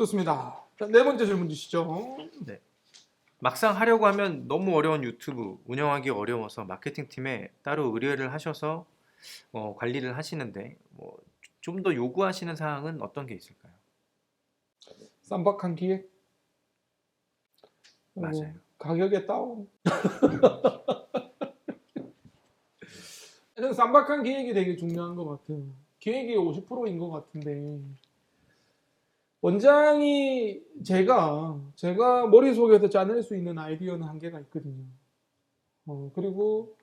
좋습니다. 자, 네 번째 질문 주시죠. 막상 하려고 하면 너무 어려운 유튜브 운영하기 어려워서 마케팅 팀에 따로 의뢰를 하셔서 어, 관리를 하시는데 뭐 좀 더 요구하시는 사항은 어떤 게 있을까요? 쌈박한 기획. 그리고 맞아요. 가격에 다운. 쌈박한 기획이 되게 중요한 것 같아요. 기획이 50%인 것 같은데 원장이 제가 제가 머릿속에서 짜낼 수 있는 아이디어는 한계가 있거든요. 어, 그리고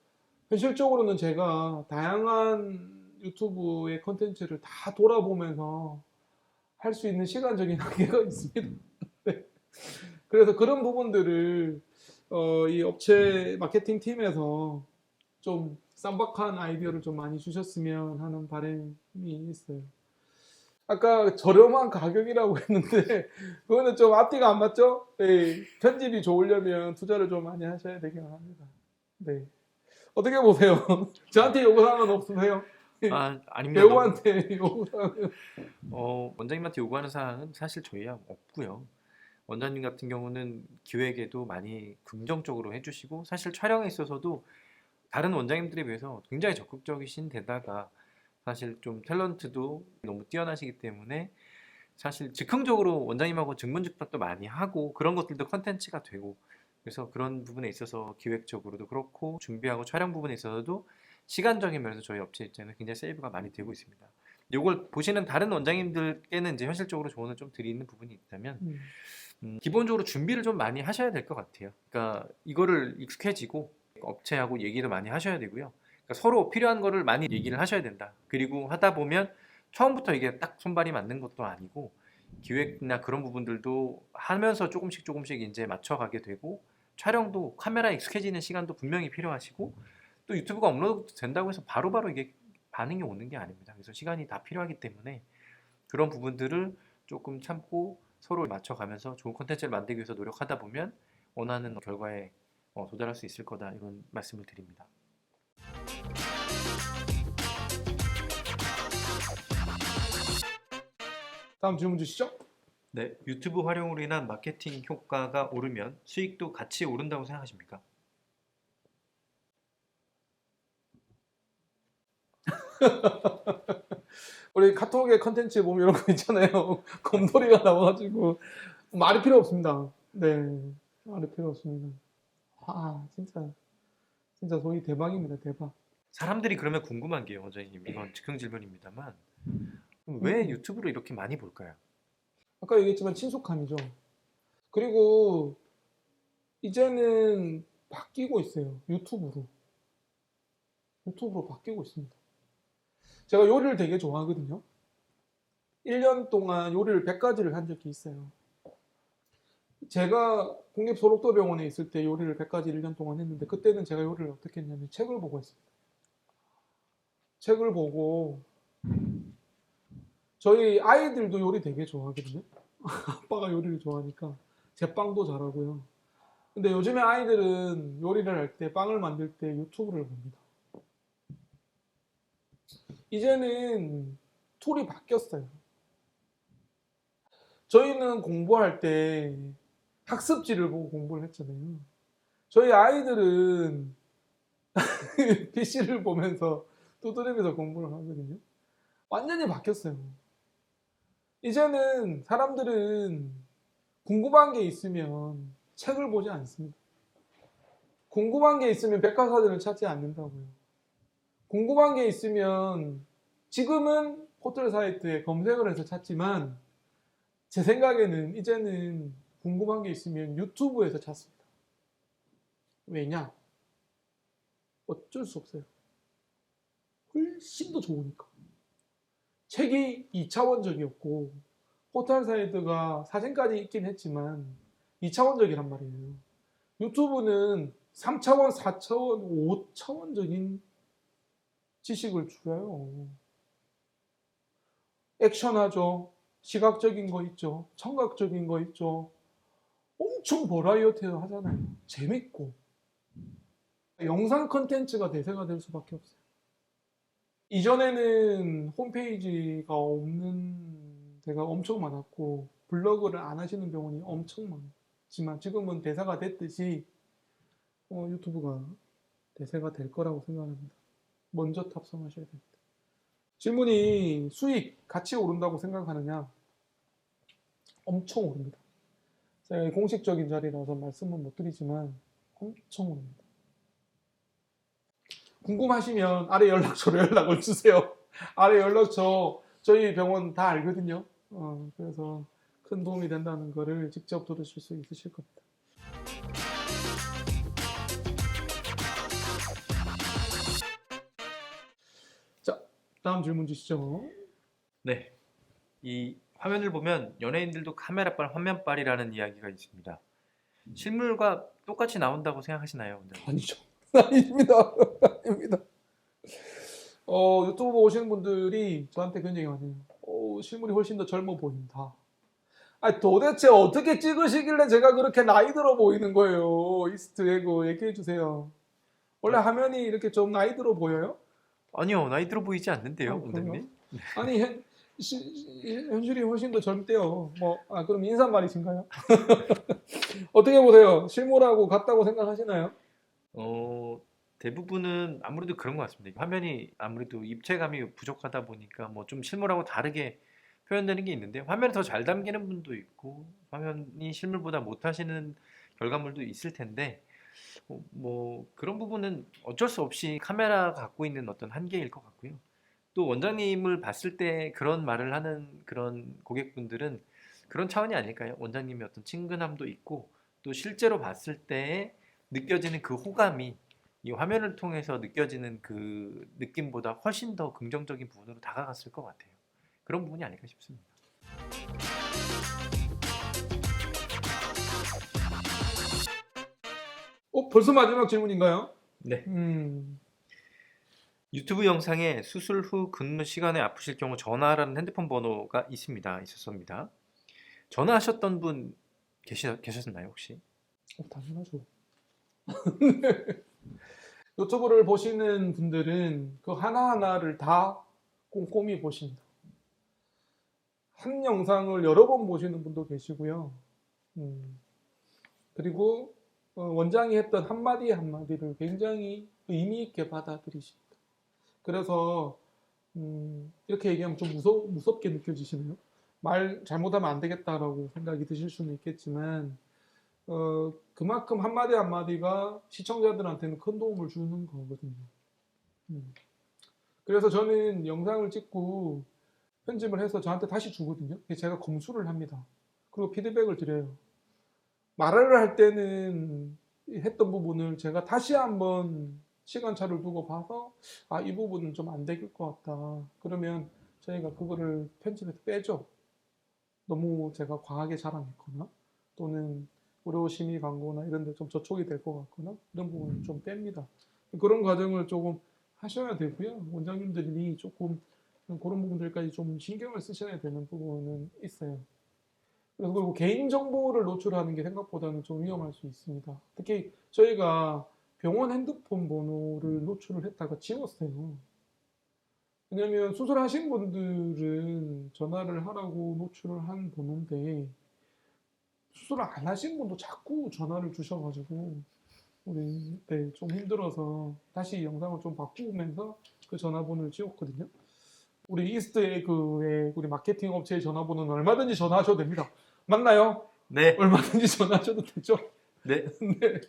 현실적으로는 제가 다양한 유튜브의 컨텐츠를 다 돌아보면서 할 수 있는 시간적인 한계가 있습니다. 네. 그래서 그런 부분들을 어, 이 업체 마케팅 팀에서 좀 쌈박한 아이디어를 좀 많이 주셨으면 하는 바람이 있어요. 아까 저렴한 가격이라고 했는데 그거는 좀 앞뒤가 안 맞죠? 네, 편집이 좋으려면 투자를 좀 많이 하셔야 되긴 합니다. 네. 어떻게 보세요? 저한테 요구사항은 없으세요? 아 아닙니다. 배우한테 요구사항은 어, 원장님한테 요구하는 사항은 사실 저희야 없고요. 원장님 같은 경우는 기획에도 많이 긍정적으로 해주시고 사실 촬영에 있어서도 다른 원장님들에 비해서 굉장히 적극적이신 데다가 사실 좀 탤런트도 너무 뛰어나시기 때문에 사실 즉흥적으로 원장님하고 증문즉답도 많이 하고 그런 것들도 컨텐츠가 되고 그래서 그런 부분에 있어서 기획적으로도 그렇고 준비하고 촬영 부분에 있어서도 시간적인 면에서 저희 업체 입장에는 굉장히 세이브가 많이 되고 있습니다. 이걸 보시는 다른 원장님들께는 이제 현실적으로 조언을 좀 드리는 부분이 있다면 음, 음, 기본적으로 준비를 좀 많이 하셔야 될 것 같아요. 그러니까 이거를 익숙해지고 업체하고 얘기도 많이 하셔야 되고요. 그러니까 서로 필요한 거를 많이 얘기를 하셔야 된다. 그리고 하다 보면 처음부터 이게 딱 손발이 맞는 것도 아니고 기획이나 그런 부분들도 하면서 조금씩 조금씩 이제 맞춰가게 되고 촬영도 카메라 익숙해지는 시간도 분명히 필요하시고 또 유튜브가 업로드 된다고 해서 바로바로 이게 반응이 오는 게 아닙니다. 그래서 시간이 다 필요하기 때문에 그런 부분들을 조금 참고 서로 맞춰가면서 좋은 콘텐츠를 만들기 위해서 노력하다 보면 원하는 결과에 어, 도달할 수 있을 거다 이런 말씀을 드립니다. 다음 질문 주시죠. 네, 유튜브 활용으로 인한 마케팅 효과가 오르면 수익도 같이 오른다고 생각하십니까? 우리 카톡에 컨텐츠에 보면 이런 거 있잖아요. 곰돌이가 나와가지고 말이 필요 없습니다. 네, 말이 필요 없습니다. 아, 진짜 진짜 소위 대박입니다. 대박. 사람들이 그러면 궁금한 게요, 원장님. 이건 즉흥 질문입니다만 왜 음. 유튜브를 이렇게 많이 볼까요? 아까 얘기했지만 친숙함이죠. 그리고 이제는 바뀌고 있어요. 유튜브로. 유튜브로 바뀌고 있습니다. 제가 요리를 되게 좋아하거든요. 1년 동안 요리를 100가지를 한 적이 있어요. 제가 국립소록도병원에 있을 때 요리를 100가지 1년 동안 했는데 그때는 제가 요리를 어떻게 했냐면 책을 보고 했습니다. 책을 보고 저희 아이들도 요리 되게 좋아하거든요. 아빠가 요리를 좋아하니까 제 빵도 잘하고요. 근데 요즘에 아이들은 요리를 할 때 빵을 만들 때 유튜브를 봅니다. 이제는 툴이 바뀌었어요. 저희는 공부할 때 학습지를 보고 공부를 했잖아요. 저희 아이들은 PC를 보면서 두드리면서 공부를 하거든요. 완전히 바뀌었어요. 이제는 사람들은 궁금한 게 있으면 책을 보지 않습니다. 궁금한 게 있으면 백과사전을 찾지 않는다고요. 궁금한 게 있으면 지금은 호텔 사이트에 검색을 해서 찾지만 제 생각에는 이제는 궁금한 게 있으면 유튜브에서 찾습니다. 왜냐? 어쩔 수 없어요. 훨씬 더 좋으니까. 책이 2차원적이었고 호텔 사이트가 사진까지 있긴 했지만 2차원적이란 말이에요. 유튜브는 3차원, 4차원, 5차원적인 지식을 줘요. 액션하죠. 시각적인 거 있죠. 청각적인 거 있죠. 엄청 버라이어티 하잖아요. 재밌고. 영상 컨텐츠가 대세가 될 수밖에 없어요. 이전에는 홈페이지가 없는 데가 엄청 많았고 블로그를 안 하시는 병원이 엄청 많지만 지금은 대사가 됐듯이 어, 유튜브가 대세가 될 거라고 생각합니다. 먼저 탑승하셔야 됩니다. 질문이 수익 같이 오른다고 생각하느냐? 엄청 오릅니다. 제가 공식적인 자리라서 말씀은 못 드리지만 엄청 오릅니다. 궁금하시면 아래 연락처로 연락을 주세요. 아래 연락처 저희 병원 다 알거든요. 어, 그래서 큰 도움이 된다는 거를 직접 들으실 수 있으실 겁니다. 자, 다음 질문 주시죠. 네. 이 화면을 보면 연예인들도 카메라빨 화면빨이라는 이야기가 있습니다. 실물과 똑같이 나온다고 생각하시나요? 원장님? 아니죠. 아닙니다. 아닙니다. 어, 유튜브 보시는 분들이 저한테 그런 얘기 많이 해요. 어, 실물이 훨씬 더 젊어 보인다. 아, 도대체 어떻게 찍으시길래 제가 그렇게 나이 들어 보이는 거예요? 이스트 에그 얘기해 주세요. 원래 화면이 이렇게 좀 나이 들어 보여요? 아니요, 나이 들어 보이지 않는데요, 어, 그래요? 원장님. 아니, 현, 시- 현실이 훨씬 더 젊대요. 뭐, 아, 그럼 인사말이신가요? 어떻게 보세요? 실물하고 같다고 생각하시나요? 어, 대부분은 아무래도 그런 것 같습니다. 화면이 아무래도 입체감이 부족하다 보니까 뭐 좀 실물하고 다르게 표현되는 게 있는데 화면이 더잘 담기는 분도 있고 화면이 실물보다 못하시는 결과물도 있을 텐데 어, 뭐 그런 부분은 어쩔 수 없이 카메라가 갖고 있는 어떤 한계일 것 같고요. 또 원장님을 봤을 때 그런 말을 하는 그런 고객분들은 그런 차원이 아닐까요? 원장님의 어떤 친근함도 있고 또 실제로 봤을 때 느껴지는 그 호감이 이 화면을 통해서 느껴지는 그 느낌보다 훨씬 더 긍정적인 부분으로 다가갔을 것 같아요. 그런 부분이 아닐까 싶습니다. 어, 벌써 마지막 질문인가요? 네. 음, 유튜브 영상에 수술 후 근무 시간에 아프실 경우 전화라는 핸드폰 번호가 있습니다. 있었습니다. 전화하셨던 분 계시, 계셨나요 혹시? 어, 당연하죠. 유튜브를 보시는 분들은 그 하나하나를 다 꼼꼼히 보십니다. 한 영상을 여러 번 보시는 분도 계시고요. 음, 그리고 어, 원장이 했던 한마디 한마디를 굉장히 의미 있게 받아들이십니다. 그래서 음, 이렇게 얘기하면 좀 무서, 무섭게 느껴지시나요? 말 잘못하면 안 되겠다라고 생각이 드실 수는 있겠지만 어, 그만큼 한마디 한마디가 시청자들한테는 큰 도움을 주는 거거든요. 음. 그래서 저는 영상을 찍고 편집을 해서 저한테 다시 주거든요. 제가 검수를 합니다. 그리고 피드백을 드려요. 말을 할 때는 했던 부분을 제가 다시 한번 시간차를 두고 봐서 아, 이 부분은 좀안될것 같다. 그러면 저희가 그거를 편집해서 빼죠. 너무 제가 과하게 자랑했거나 또는 의료 심의 광고나 이런 데 좀 저촉이 될 것 같거나 이런 부분을 좀 뺍니다. 그런 과정을 조금 하셔야 되고요. 원장님들이 조금 그런 부분들까지 좀 신경을 쓰셔야 되는 부분은 있어요. 그리고 개인 정보를 노출하는 게 생각보다는 좀 위험할 수 있습니다. 특히 저희가 병원 핸드폰 번호를 노출을 했다가 지웠어요. 왜냐면 수술하신 분들은 전화를 하라고 노출을 한 번호인데 수술을 안 하신 분도 자꾸 전화를 주셔가지고 우리 네, 좀 힘들어서 다시 영상을 좀 바꾸면서 그 전화번호를 지웠거든요. 우리 이스트에그의 우리 마케팅 업체의 전화번호는 얼마든지 전화하셔도 됩니다. 맞나요? 네. 얼마든지 전화하셔도 되죠. 네. 네.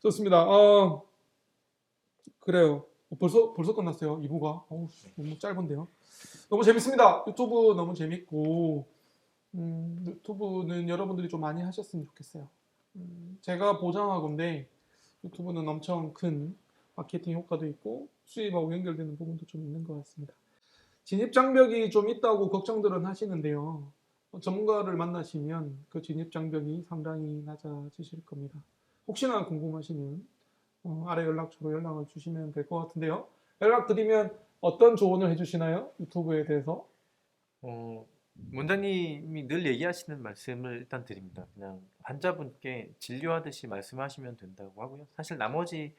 좋습니다. 어, 그래요. 어, 벌써 벌써 끝났어요. 2부가. 어우, 너무 짧은데요. 너무 재밌습니다. 유튜브 너무 재밌고 음, 유튜브는 여러분들이 좀 많이 하셨으면 좋겠어요. 음, 제가 보장하건데 유튜브는 엄청 큰 마케팅 효과도 있고 수입하고 연결되는 부분도 좀 있는 것 같습니다. 진입 장벽이 좀 있다고 걱정들은 하시는데요. 어, 전문가를 만나시면 그 진입 장벽이 상당히 낮아지실 겁니다. 혹시나 궁금하시면 어, 아래 연락처로 연락을 주시면 될 것 같은데요. 연락 드리면 어떤 조언을 해주시나요? 유튜브에 대해서? 어, 원장님이 늘 얘기하시는 말씀을 일단 드립니다. 그냥 환자분께 진료하듯이 말씀하시면 된다고 하고요. 사실 나머지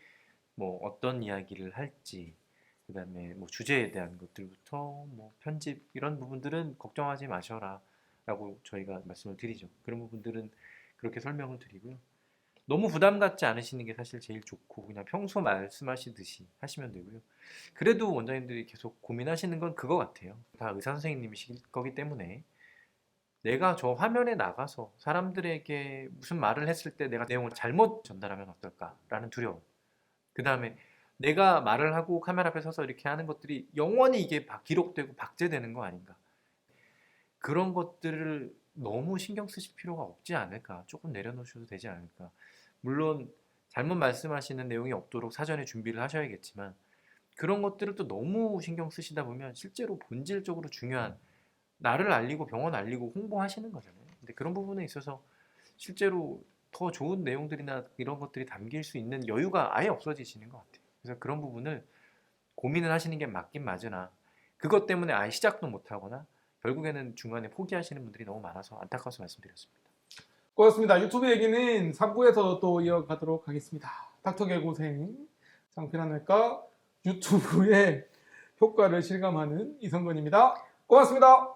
뭐 어떤 이야기를 할지, 그다음에 뭐 주제에 대한 것들부터 뭐 편집 이런 부분들은 걱정하지 마셔라 라고 저희가 말씀을 드리죠. 그런 부분들은 그렇게 설명을 드리고요. 너무 부담 갖지 않으시는 게 사실 제일 좋고 그냥 평소 말씀하시듯이 하시면 되고요. 그래도 원장님들이 계속 고민하시는 건 그거 같아요. 다 의사 선생님이실 거기 때문에 내가 저 화면에 나가서 사람들에게 무슨 말을 했을 때 내가 내용을 잘못 전달하면 어떨까라는 두려움. 그 다음에 내가 말을 하고 카메라 앞에 서서 이렇게 하는 것들이 영원히 이게 박- 기록되고 박제되는 거 아닌가. 그런 것들을 너무 신경 쓰실 필요가 없지 않을까. 조금 내려놓으셔도 되지 않을까. 물론 잘못 말씀하시는 내용이 없도록 사전에 준비를 하셔야겠지만 그런 것들을 또 너무 신경 쓰시다 보면 실제로 본질적으로 중요한 나를 알리고 병원 알리고 홍보하시는 거잖아요. 근데 그런 부분에 있어서 실제로 더 좋은 내용들이나 이런 것들이 담길 수 있는 여유가 아예 없어지시는 것 같아요. 그래서 그런 부분을 고민을 하시는 게 맞긴 맞으나 그것 때문에 아예 시작도 못 하거나 결국에는 중간에 포기하시는 분들이 너무 많아서 안타까워서 말씀드렸습니다. 고맙습니다. 유튜브 얘기는 3부에서 또 이어가도록 하겠습니다. 닥터 개고생 장편환외과 유튜브의 효과를 실감하는 이성근입니다. 고맙습니다.